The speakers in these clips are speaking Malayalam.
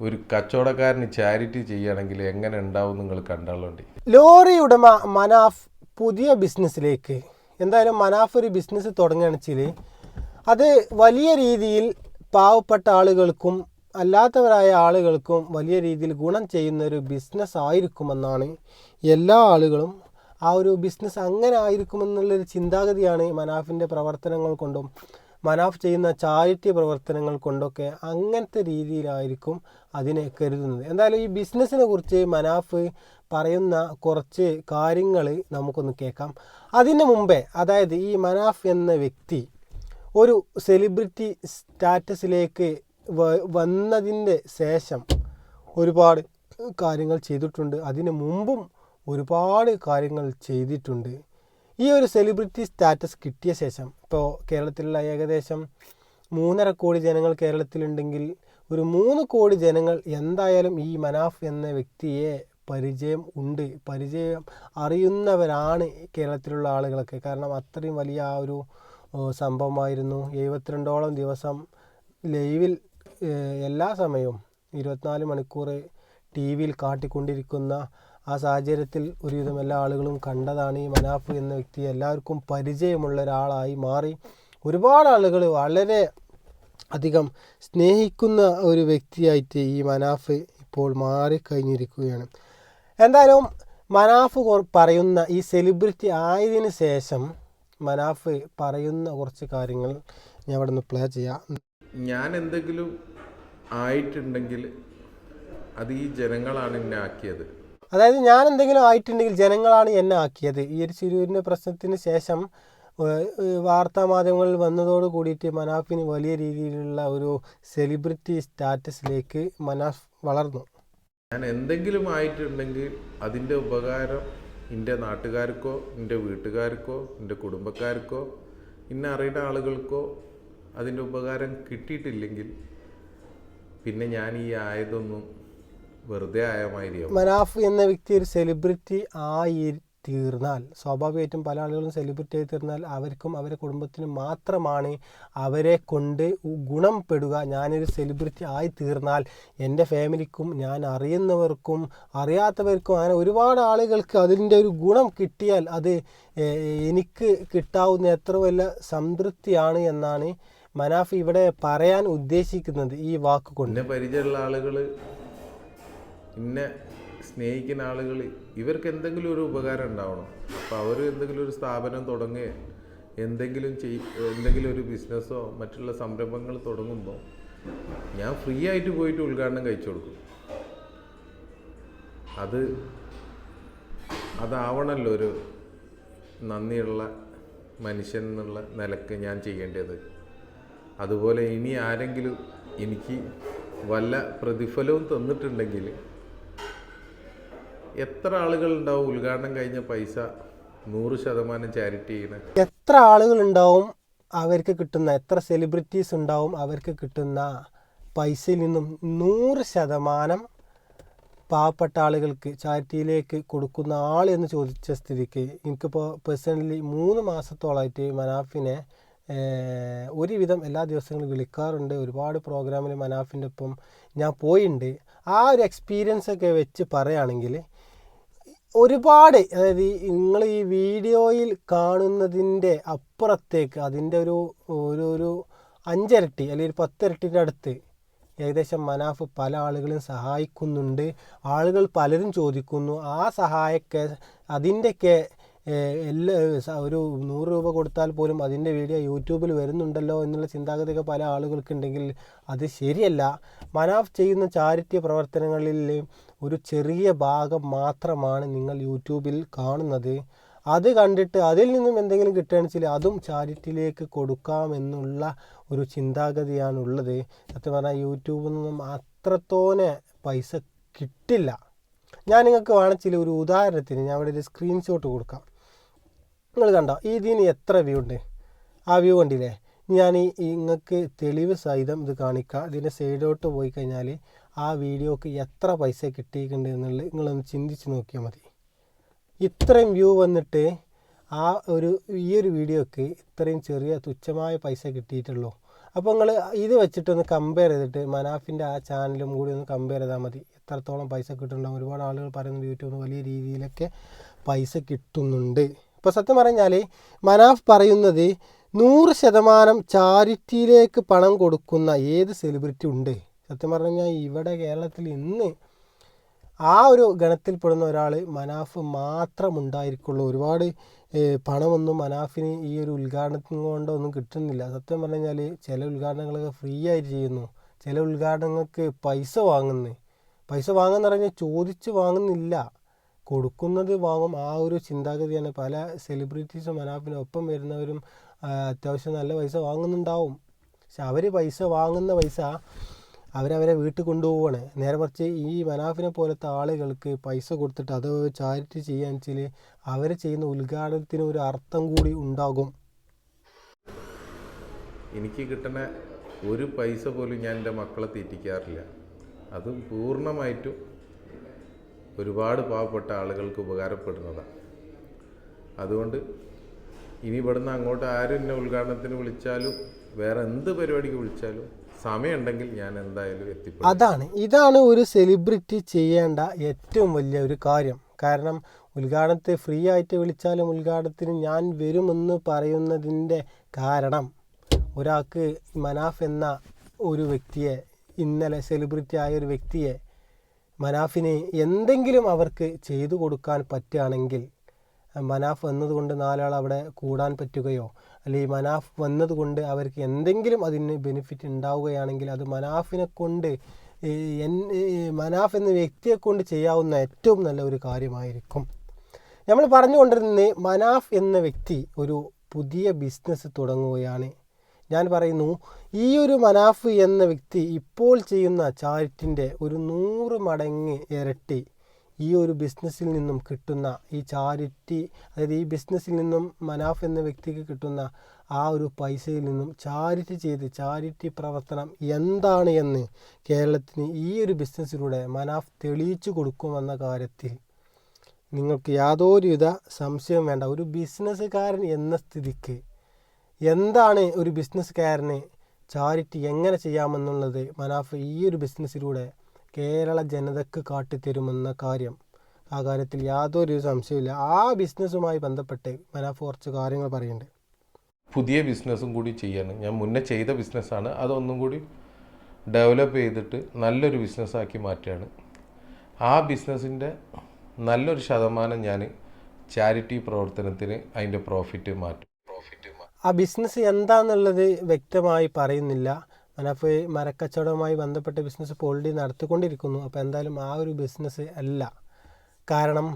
ഒരു കച്ചവടക്കാരന് ചാരിറ്റി ചെയ്യുകയാണെങ്കിൽ എങ്ങനെ ഉണ്ടാവും നിങ്ങൾ കണ്ടാളുണ്ട് ലോറി ഉടമ മനാഫ് പുതിയ ബിസിനസ്സിലേക്ക്. എന്തായാലും മനാഫ് ഒരു ബിസിനസ് തുടങ്ങുകയാണെന്ന് വെച്ചാൽ അത് വലിയ രീതിയിൽ പാവപ്പെട്ട ആളുകൾക്കും അല്ലാത്തവരായ ആളുകൾക്കും വലിയ രീതിയിൽ ഗുണം ചെയ്യുന്ന ഒരു ബിസിനസ് ആയിരിക്കുമെന്നാണ് എല്ലാ ആളുകളും ആ ഒരു ബിസിനസ് അങ്ങനെ ആയിരിക്കുമെന്നുള്ളൊരു ചിന്താഗതിയാണ് മനാഫിന്റെ പ്രവർത്തനങ്ങൾ കൊണ്ടും മനാഫ് ചെയ്യുന്ന ചാരിറ്റി പ്രവർത്തനങ്ങൾ കൊണ്ടൊക്കെ അങ്ങനത്തെ രീതിയിലായിരിക്കും അതിനെ കരുതുന്നത്. എന്തായാലും ഈ ബിസിനസ്സിനെ കുറിച്ച് മനാഫ് പറയുന്ന കുറച്ച് കാര്യങ്ങൾ നമുക്കൊന്ന് കേൾക്കാം. അതിന് മുമ്പേ അതായത് ഈ മനാഫ് എന്ന വ്യക്തി ഒരു സെലിബ്രിറ്റി സ്റ്റാറ്റസിലേക്ക് വന്നതിന്റെ ശേഷം ഒരുപാട് കാര്യങ്ങൾ ചെയ്തിട്ടുണ്ട്. അതിന് മുമ്പും ഒരുപാട് കാര്യങ്ങൾ ചെയ്തിട്ടുണ്ട്. ഈ ഒരു സെലിബ്രിറ്റി സ്റ്റാറ്റസ് കിട്ടിയ ശേഷം ഇപ്പോൾ കേരളത്തിലുള്ള ഏകദേശം മൂന്നര കോടി ജനങ്ങൾ കേരളത്തിലുണ്ടെങ്കിൽ ഒരു മൂന്ന് കോടി ജനങ്ങൾ എന്തായാലും ഈ മനാഫ് എന്ന വ്യക്തിയെ പരിചയം ഉണ്ട്. പരിചയം അറിയുന്നവരാണ് കേരളത്തിലുള്ള ആളുകളൊക്കെ. കാരണം അത്രയും വലിയ ആ ഒരു സംഭവമായിരുന്നു. എഴുപത്തിരണ്ടോളം ദിവസം ലൈവിൽ എല്ലാ സമയവും ഇരുപത്തിനാല് മണിക്കൂർ ടി വിയിൽ കാട്ടിക്കൊണ്ടിരിക്കുന്ന ആ സാഹചര്യത്തിൽ ഒരുവിധം എല്ലാ ആളുകളും കണ്ടതാണ് ഈ മനാഫ് എന്ന വ്യക്തി എല്ലാവർക്കും പരിചയമുള്ള ഒരാളായി മാറി. ഒരുപാട് ആളുകൾ വളരെ അധികം സ്നേഹിക്കുന്ന ഒരു വ്യക്തിയായിട്ട് ഈ മനാഫ് ഇപ്പോൾ മാറിക്കഴിഞ്ഞിരിക്കുകയാണ്. എന്തായാലും മനാഫ് പറയുന്ന ഈ സെലിബ്രിറ്റി ആയതിനു ശേഷം മനാഫ് പറയുന്ന കുറച്ച് കാര്യങ്ങൾ ഞാൻ അവിടെ നിന്ന് പ്ലേ ചെയ്യാം. ഞാൻ എന്തെങ്കിലും ആയിട്ടുണ്ടെങ്കിൽ അത് ഈ ജനങ്ങളാണ് എന്നെ ആക്കിയത്. അതായത് ഞാൻ എന്തെങ്കിലും ആയിട്ടുണ്ടെങ്കിൽ ജനങ്ങളാണ് എന്നെ ആക്കിയത്. ഈ ഒരു ചിരൂരിന്റെ പ്രശ്നത്തിന് ശേഷം വാർത്താ മാധ്യമങ്ങളിൽ വന്നതോട് കൂടിയിട്ട് മനാഫിന് വലിയ രീതിയിലുള്ള ഒരു സെലിബ്രിറ്റി സ്റ്റാറ്റസിലേക്ക് മനാഫ് വളർന്നു. ഞാൻ എന്തെങ്കിലും ആയിട്ടുണ്ടെങ്കിൽ അതിന്റെ ഉപകാരം എന്റെ നാട്ടുകാർക്കോ എന്റെ വീട്ടുകാർക്കോ എന്റെ കുടുംബക്കാർക്കോ ഇന്ന അറിയുന്ന ആളുകൾക്കോ അതിന്റെ ഉപകാരം കിട്ടിയിട്ടില്ലെങ്കിൽ പിന്നെ ഞാൻ ഈ ആയതൊന്നും വെറുതെ ആയ മാതിരിയാവും. മനാഫ് എന്ന വ്യക്തി ഒരു സെലിബ്രിറ്റി ആയി തീർന്നാൽ സ്വാഭാവികമായിട്ടും പല ആളുകളും സെലിബ്രിറ്റി ആയി തീർന്നാൽ അവർക്കും അവരുടെ കുടുംബത്തിനും മാത്രമാണ് അവരെ കൊണ്ട് ഗുണംപ്പെടുക. ഞാനൊരു സെലിബ്രിറ്റി ആയി തീർന്നാൽ എന്റെ ഫാമിലിക്കും ഞാൻ അറിയുന്നവർക്കും അറിയാത്തവർക്കും അങ്ങനെ ഒരുപാട് ആളുകൾക്ക് അതിന്റെ ഒരു ഗുണം കിട്ടിയാൽ അത് എനിക്ക് കിട്ടാവുന്ന എത്ര വലിയ സംതൃപ്തിയാണ് എന്നാണ് മനാഫ് ഇവിടെ പറയാൻ ഉദ്ദേശിക്കുന്നത് ഈ വാക്കുകൊണ്ട്. പരിചയമുള്ള ആളുകൾ എന്നെ സ്നേഹിക്കുന്ന ആളുകൾ ഇവർക്ക് എന്തെങ്കിലും ഒരു ഉപകാരം ഉണ്ടാവണം. അപ്പോൾ അവർ എന്തെങ്കിലും ഒരു സ്ഥാപനം തുടങ്ങുക എന്തെങ്കിലും ചെയ് എന്തെങ്കിലും ഒരു ബിസിനസ്സോ മറ്റുള്ള സംരംഭങ്ങൾ തുടങ്ങുമ്പോൾ ഞാൻ ഫ്രീ ആയിട്ട് പോയിട്ട് ഉദ്ഘാടനം കഴിച്ചു കൊടുക്കും. അത് അതാവണമല്ലോ ഒരു നന്ദിയുള്ള മനുഷ്യൻ എന്നുള്ള നിലയ്ക്ക് ഞാൻ ചെയ്യേണ്ടത്. അതുപോലെ ഇനി ആരെങ്കിലും എനിക്ക് വല്ല പ്രതിഫലവും തന്നിട്ടുണ്ടെങ്കിൽ എത്ര ആളുകൾ ഉണ്ടാവും ഉദ്ഘാടനം കഴിഞ്ഞ പൈസ നൂറ് ശതമാനം ചാരിറ്റി ചെയ്യണ? എത്ര ആളുകൾ ഉണ്ടാവും അവർക്ക് കിട്ടുന്ന എത്ര സെലിബ്രിറ്റീസ് ഉണ്ടാവും അവർക്ക് കിട്ടുന്ന പൈസയിൽ നിന്നും നൂറ് ശതമാനം പാവപ്പെട്ട ആളുകൾക്ക് ചാരിറ്റിയിലേക്ക് കൊടുക്കുന്ന ആൾ എന്ന് ചോദിച്ച സ്ഥിതിക്ക് എനിക്കിപ്പോൾ പേഴ്സണലി മൂന്ന് മാസത്തോളമായിട്ട് മനാഫിനെ ഒരുവിധം എല്ലാ ദിവസങ്ങളും വിളിക്കാറുണ്ട്. ഒരുപാട് പ്രോഗ്രാമിൽ മനാഫിന്റെ ഒപ്പം ഞാൻ പോയിട്ടുണ്ട് ആ ഒരു എക്സ്പീരിയൻസ് ഒക്കെ വെച്ച് പറയുകയാണെങ്കിൽ ഒരുപാട് അതായത് നിങ്ങൾ ഈ വീഡിയോയിൽ കാണുന്നതിന്റെ അപ്പുറത്തേക്ക് അതിന്റെ ഒരു ഒരു ഒരു അഞ്ചിരട്ടി അല്ലെങ്കിൽ ഒരു പത്തിരട്ടിന്റെ അടുത്ത് ഏകദേശം മനാഫ് പല ആളുകളും സഹായിക്കുന്നുണ്ട്. ആളുകൾ പലരും ചോദിക്കുന്നു ആ സഹായമൊക്കെ അതിന്റെയൊക്കെ എല്ലാ ഒരു നൂറ് രൂപ കൊടുത്താൽ പോലും അതിന്റെ വീഡിയോ യൂട്യൂബിൽ വരുന്നുണ്ടല്ലോ എന്നുള്ള ചിന്താഗതിയൊക്കെ പല ആളുകൾക്കുണ്ടെങ്കിൽ അത് ശരിയല്ല. മനാഫ് ചെയ്യുന്ന ചാരിറ്റി പ്രവർത്തനങ്ങളിൽ ഒരു ചെറിയ ഭാഗം മാത്രമാണ് നിങ്ങൾ യൂട്യൂബിൽ കാണുന്നത്. അത് കണ്ടിട്ട് അതിൽ നിന്നും എന്തെങ്കിലും കിട്ടുകയാണെന്ന് വെച്ചാൽ അതും ചാരിറ്റിയിലേക്ക് കൊടുക്കാമെന്നുള്ള ഒരു ചിന്താഗതിയാണുള്ളത്. സത്യം പറഞ്ഞാൽ യൂട്യൂബിൽ നിന്നും അത്രത്തോനെ പൈസ കിട്ടില്ല. ഞാൻ നിങ്ങൾക്ക് വേണമെങ്കിൽ ഒരു ഉദാഹരണത്തിന് ഞാൻ ഇവിടെ ഒരു സ്ക്രീൻഷോട്ട് കൊടുക്കാം. നിങ്ങൾ കണ്ടോ ഇതിന് എത്ര വ്യൂ ഉണ്ട്? ആ വ്യൂ കണ്ടില്ലേ? ഞാൻ ഈ നിങ്ങൾക്ക് തെളിവ് സഹിതം ഇത് കാണിക്കാം. ഇതിന്റെ സൈഡോട്ട് പോയി കഴിഞ്ഞാൽ ആ വീഡിയോക്ക് എത്ര പൈസ കിട്ടിയിട്ടുണ്ട് എന്നുള്ളത് നിങ്ങളൊന്ന് ചിന്തിച്ച് നോക്കിയാൽ മതി. ഇത്രയും വ്യൂ വന്നിട്ട് ആ ഒരു ഈ ഒരു വീഡിയോക്ക് ഇത്രയും ചെറിയ തുച്ഛമായ പൈസ കിട്ടിയിട്ടുള്ളൂ. അപ്പോൾ നിങ്ങൾ ഇത് വെച്ചിട്ടൊന്ന് കമ്പയർ ചെയ്തിട്ട് മനാഫിന്റെ ആ ചാനലും കൂടി ഒന്ന് കമ്പയർ ചെയ്താൽ മതി. എത്രത്തോളം പൈസ കിട്ടുന്നുണ്ടാവും ഒരുപാട് ആളുകൾ പറയുന്നത് യൂട്യൂബിൽ വലിയ രീതിയിലൊക്കെ പൈസ കിട്ടുന്നുണ്ട്. ഇപ്പോൾ സത്യം പറഞ്ഞാൽ മനാഫ് പറയുന്നത് നൂറ് ശതമാനം ചാരിറ്റിയിലേക്ക് പണം കൊടുക്കുന്ന ഏത് സെലിബ്രിറ്റി ഉണ്ട്? സത്യം പറഞ്ഞാൽ ഇവിടെ കേരളത്തിൽ ഇന്ന് ആ ഒരു ഗണത്തിൽപ്പെടുന്ന ഒരാൾ മനാഫ് മാത്രം ഉണ്ടായിരിക്കുള്ളൂ. ഒരുപാട് പണമൊന്നും മനാഫിന് ഈ ഒരു ഉദ്ഘാടനത്തിന് കൊണ്ടൊന്നും കിട്ടുന്നില്ല. സത്യം പറഞ്ഞു കഴിഞ്ഞാൽ ചില ഉദ്ഘാടനങ്ങളൊക്കെ ഫ്രീ ആയിട്ട് ചെയ്യുന്നു. ചില ഉദ്ഘാടനങ്ങൾക്ക് പൈസ വാങ്ങുന്നു. പൈസ വാങ്ങുന്ന പറഞ്ഞാൽ ചോദിച്ച് വാങ്ങുന്നില്ല. കൊടുക്കുന്നത് വാങ്ങും. ആ ഒരു ചിന്താഗതിയാണ്. പല സെലിബ്രിറ്റീസും മനാഫിനൊപ്പം വരുന്നവരും അത്യാവശ്യം നല്ല പൈസ വാങ്ങുന്നുണ്ടാവും. പക്ഷെ അവർ പൈസ വാങ്ങുന്ന പൈസ അവരവരെ വീട്ടിൽ കൊണ്ടുപോവാണ് നേരെ മറിച്ച് ഈ മനാഫിനെ പോലത്തെ ആളുകൾക്ക് പൈസ കൊടുത്തിട്ട് അത് ചാരിറ്റി ചെയ്യാൻ വെച്ചാൽ അവർ ചെയ്യുന്ന ഉദ്ഘാടനത്തിന് ഒരു അർത്ഥം കൂടി ഉണ്ടാകും. എനിക്ക് കിട്ടുന്ന ഒരു പൈസ പോലും ഞാൻ എന്റെ മക്കളെ തീറ്റിക്കാറില്ല. അതും പൂർണമായിട്ടും ഒരുപാട് പാവപ്പെട്ട ആളുകൾക്ക് ഉപകാരപ്പെടുന്നതാണ് അതുകൊണ്ട് ഇനി ഇവിടുന്ന് അങ്ങോട്ട് ആരും എന്നെ ഉദ്ഘാടനത്തിന് വിളിച്ചാലും വേറെ എന്ത് പരിപാടിക്ക് വിളിച്ചാലും സമയമുണ്ടെങ്കിൽ ഞാൻ എന്തായാലും എത്തിപ്പെടും. അതാണ്. ഇതാണ് ഒരു സെലിബ്രിറ്റി ചെയ്യേണ്ട ഏറ്റവും വലിയ ഒരു കാര്യം. കാരണം ഉദ്ഘാടനത്തെ ഫ്രീ ആയിട്ട് വിളിച്ചാലും ഉദ്ഘാടനത്തിന് ഞാൻ വരുമെന്ന് പറയുന്നതിന്റെ കാരണം ഒരാൾക്ക് മനാഫ് എന്ന ഒരു വ്യക്തിയെ ഇന്നലെ സെലിബ്രിറ്റി ആയ ഒരു വ്യക്തിയെ മനാഫിന് എന്തെങ്കിലും അവർക്ക് ചെയ്തു കൊടുക്കാൻ പറ്റുകയാണെങ്കിൽ മനാഫ് വന്നതുകൊണ്ട് നാലാൾ അവിടെ കൂടാൻ പറ്റുകയോ അല്ലെങ്കിൽ മനാഫ് വന്നതുകൊണ്ട് അവർക്ക് എന്തെങ്കിലും അതിന് ബെനിഫിറ്റ് ഉണ്ടാവുകയാണെങ്കിൽ അത് മനാഫിനെ കൊണ്ട് മനാഫ് എന്ന വ്യക്തിയെ കൊണ്ട് ചെയ്യാവുന്ന ഏറ്റവും നല്ല ഒരു കാര്യമായിരിക്കും. നമ്മൾ പറഞ്ഞുകൊണ്ടിരുന്നത് മനാഫ് എന്ന വ്യക്തി ഒരു പുതിയ ബിസിനസ് തുടങ്ങുകയാണ്. ഞാൻ പറയുന്നു ഈ ഒരു മനാഫ് എന്ന വ്യക്തി ഇപ്പോൾ ചെയ്യുന്ന ചാരിറ്റിന്റെ ഒരു നൂറ് മടങ്ങ് ഇരട്ടി ഈ ഒരു ബിസിനസ്സിൽ നിന്നും കിട്ടുന്ന ഈ ചാരിറ്റി അതായത് ഈ ബിസിനസ്സിൽ നിന്നും മനാഫ് എന്ന വ്യക്തിക്ക് കിട്ടുന്ന ആ ഒരു പൈസയിൽ നിന്നും ചാരിറ്റി ചെയ്ത് ചാരിറ്റി പ്രവർത്തനം എന്താണ് എന്ന് കേരളത്തിന് ഈ ഒരു ബിസിനസ്സിലൂടെ മനാഫ് തെളിയിച്ചു കൊടുക്കുമെന്ന കാര്യത്തിൽ നിങ്ങൾക്ക് യാതൊരുവിധ സംശയവും വേണ്ട. ഒരു ബിസിനസ്സുകാരൻ എന്ന സ്ഥിതിക്ക് എന്താണ് ഒരു ബിസിനസ്സുകാരന് ചാരിറ്റി എങ്ങനെ ചെയ്യാമെന്നുള്ളത് മനാഫ് ഈ ഒരു ബിസിനസ്സിലൂടെ കേരള ജനതയ്ക്ക് കാട്ടിത്തരുമെന്ന കാര്യം. ആ കാര്യത്തിൽ യാതൊരു സംശയമില്ല ആ ബിസിനസ്സുമായി ബന്ധപ്പെട്ട് മനാഫ് കുറച്ച് കാര്യങ്ങൾ പറയുന്നുണ്ട്. പുതിയ ബിസിനസ്സും കൂടി ചെയ്യാണ്. ഞാൻ മുന്നേ ചെയ്ത ബിസിനസ്സാണ്. അതൊന്നും കൂടി ഡെവലപ്പ് ചെയ്തിട്ട് നല്ലൊരു ബിസിനസ്സാക്കി മാറ്റുകയാണ്. ആ ബിസിനസ്സിന്റെ നല്ലൊരു ശതമാനം ഞാൻ ചാരിറ്റി പ്രവർത്തനത്തിന് അതിന്റെ പ്രോഫിറ്റ് മാറ്റും. ആ ബിസിനസ് എന്താണെന്നുള്ളത് വ്യക്തമായി പറയുന്നില്ല. മനാഫ് മരക്കച്ചവടവുമായി ബന്ധപ്പെട്ട ബിസിനസ് ഓൾറെഡി നടത്തിക്കൊണ്ടിരിക്കുന്നു. അപ്പോൾ എന്തായാലും ആ ഒരു ബിസിനസ് അല്ല. കാരണം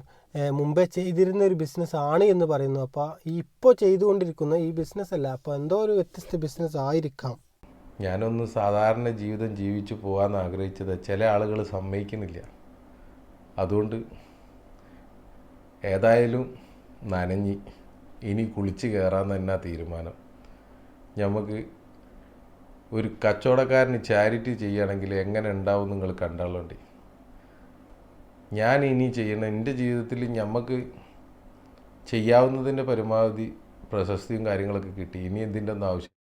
മുമ്പേ ചെയ്തിരുന്ന ഒരു ബിസിനസ് ആണ് എന്ന് പറയുന്നു. അപ്പോൾ ഈ ഇപ്പോൾ ചെയ്തുകൊണ്ടിരിക്കുന്ന ഈ ബിസിനസ് അല്ല. അപ്പോൾ എന്തോ ഒരു വ്യത്യസ്ത ബിസിനസ് ആയിരിക്കാം. ഞാനൊന്ന് സാധാരണ ജീവിതം ജീവിച്ചു പോകാൻ ആഗ്രഹിച്ചത് ചില ആളുകൾ സമ്മതിക്കുന്നില്ല. അതുകൊണ്ട് ഏതായാലും നനഞ്ഞി ഇനി കുളിച്ച് കയറാൻ തന്നെ തീരുമാനം. നമുക്ക് ഒരു കച്ചവടക്കാരന് ചാരിറ്റി ചെയ്യുകയാണെങ്കിൽ എങ്ങനെ ഉണ്ടാവും നിങ്ങൾ കണ്ടാളുണ്ട്. ഞാൻ ഇനി ചെയ്യണം എന്റെ ജീവിതത്തിൽ നമുക്ക് ചെയ്യാവുന്നതിന്റെ പരമാവധി പ്രശസ്തിയും കാര്യങ്ങളൊക്കെ കിട്ടി. ഇനി എന്തിന്റെ ഒന്നും ആവശ്യം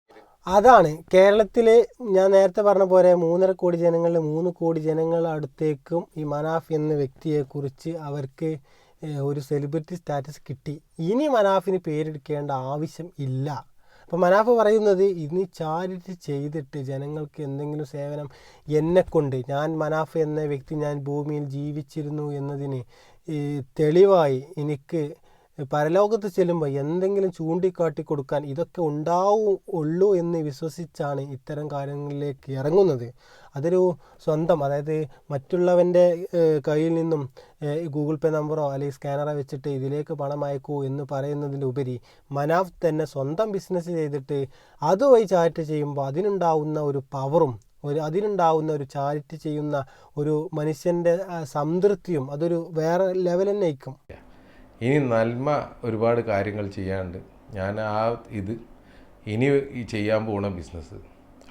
അതാണ്. കേരളത്തിൽ ഞാൻ നേരത്തെ പറഞ്ഞ പോലെ മൂന്നര കോടി ജനങ്ങളിൽ മൂന്ന് കോടി ജനങ്ങൾ അടുത്തേക്കും ഈ മനാഫ് എന്ന വ്യക്തിയെക്കുറിച്ച് അവർക്ക് ഒരു സെലിബ്രിറ്റി സ്റ്റാറ്റസ് കിട്ടി. ഇനി മനാഫിന് പേരെടുക്കേണ്ട ആവശ്യം ഇല്ല. അപ്പോൾ മനാഫ് പറയുന്നത് ഇനി ചാരിറ്റി ചെയ്തിട്ട് ജനങ്ങൾക്ക് എന്തെങ്കിലും സേവനം എന്നെക്കൊണ്ട് ഞാൻ മനാഫ് എന്ന വ്യക്തി ഞാൻ ഭൂമിയിൽ ജീവിച്ചിരുന്നു എന്നതിന് തെളിവായി എനിക്ക് പരലോകത്ത് ചെല്ലുമ്പോൾ എന്തെങ്കിലും ചൂണ്ടിക്കാട്ടി കൊടുക്കാൻ ഇതൊക്കെ ഉണ്ടാവും ഉള്ളൂ എന്ന് വിശ്വസിച്ചാണ് ഇത്തരം കാര്യങ്ങളിലേക്ക് ഇറങ്ങുന്നത്. അതൊരു സ്വന്തം അതായത് മറ്റുള്ളവന്റെ കയ്യിൽ നിന്നും ഗൂഗിൾ പേ നമ്പറോ അല്ലെങ്കിൽ സ്കാനറോ വെച്ചിട്ട് ഇതിലേക്ക് പണം അയക്കൂ എന്ന് പറയുന്നതിന്റെ ഉപരി മനാഫ് തന്നെ സ്വന്തം ബിസിനസ് ചെയ്തിട്ട് അതുവഴി ചാറ്റ് ചെയ്യുമ്പോൾ അതിനുണ്ടാവുന്ന ഒരു പവറും ഒരു അതിനുണ്ടാവുന്ന ഒരു ചാരിറ്റി ചെയ്യുന്ന ഒരു മനുഷ്യന്റെ സംതൃപ്തിയും അതൊരു വേറെ ലെവൽ തന്നെ ഇനി നന്മ ഒരുപാട് കാര്യങ്ങൾ ചെയ്യാണ്ട് ഞാൻ ആ ഇത് ഇനി ചെയ്യാൻ പോകുന്ന ബിസിനസ്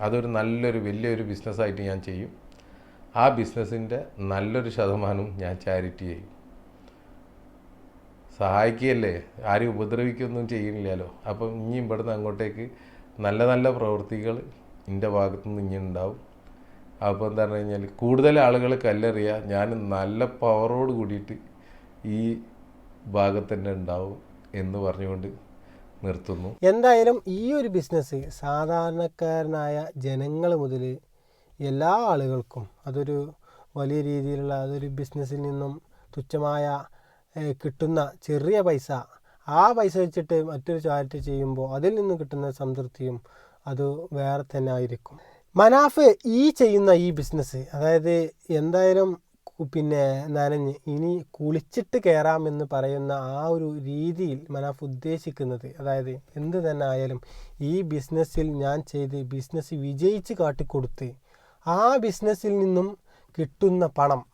അതൊരു നല്ലൊരു വലിയൊരു ബിസിനസ്സായിട്ട് ഞാൻ ചെയ്യും. ആ ബിസിനസ്സിന്റെ നല്ലൊരു ശതമാനവും ഞാൻ ചാരിറ്റി ചെയ്യും. സഹായിക്കുകയല്ലേ? ആരും ഉപദ്രവിക്കൊന്നും ചെയ്യുന്നില്ലല്ലോ അപ്പം ഇനി ഇവിടുന്ന് അങ്ങോട്ടേക്ക് നല്ല നല്ല പ്രവൃത്തികൾ എന്റെ ഭാഗത്തു നിന്ന് ഇനി ഉണ്ടാവും. അപ്പോൾ എന്താ പറഞ്ഞു കഴിഞ്ഞാൽ കൂടുതൽ ആളുകൾ കല്ലെറിയുക ഞാൻ നല്ല പവറോട് കൂടിയിട്ട് ഈ ഭാഗത്ത് തന്നെ ഉണ്ടാവും എന്ന് പറഞ്ഞുകൊണ്ട് നിർത്തുന്നു. എന്തായാലും ഈ ഒരു ബിസിനസ് സാധാരണക്കാരനായ ജനങ്ങൾ മുതൽ എല്ലാ ആളുകൾക്കും അതൊരു വലിയ രീതിയിലുള്ള അതൊരു ബിസിനസ്സിൽ നിന്നും തുച്ഛമായ കിട്ടുന്ന ചെറിയ പൈസ ആ പൈസ വെച്ചിട്ട് മറ്റൊരു ചാരിറ്റി ചെയ്യുമ്പോൾ അതിൽ നിന്ന് കിട്ടുന്ന സംതൃപ്തിയും അത് വേറെ തന്നെ ആയിരിക്കും. മനാഫ് ഈ ചെയ്യുന്ന ഈ ബിസിനസ് അതായത് എന്തായാലും പിന്നെ നനഞ്ഞ്. ഇനി കുളിച്ചിട്ട് കയറാമെന്ന് പറയുന്ന ആ ഒരു രീതിയിൽ മനാഫ് ഉദ്ദേശിക്കുന്നത്. അതായത് എന്ത് തന്നെ ആയാലും ഈ ബിസിനസ്സിൽ ഞാൻ ചെയ്ത് ബിസിനസ് വിജയിച്ച് കാട്ടിക്കൊടുത്ത് ആ ബിസിനസ്സിൽ നിന്നും കിട്ടുന്ന പണം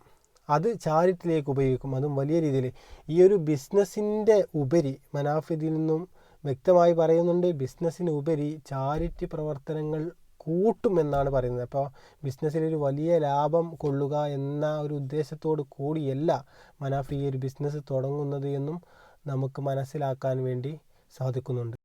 അത് ചാരിറ്റിയിലേക്ക് ഉപയോഗിക്കും. അതും വലിയ രീതിയിൽ. ഈ ഒരു ബിസിനസ്സിന്റെ ഉപരി മനാഫ് ഇതിൽ നിന്നും വ്യക്തമായി പറയുന്നുണ്ട്. ബിസിനസ്സിന് ഉപരി ചാരിറ്റി പ്രവർത്തനങ്ങൾ കൂട്ടുമെന്നാണ് പറയുന്നത്. അപ്പോൾ ബിസിനസ്സിൽ ഒരു വലിയ ലാഭം കൊള്ളുക എന്ന ഒരു ഉദ്ദേശത്തോട് കൂടിയല്ല മനാഫ് ഈ ഒരു ബിസിനസ് തുടങ്ങുന്നത് എന്നും നമുക്ക് മനസ്സിലാക്കാൻ വേണ്ടി സാധിക്കുന്നുണ്ട്.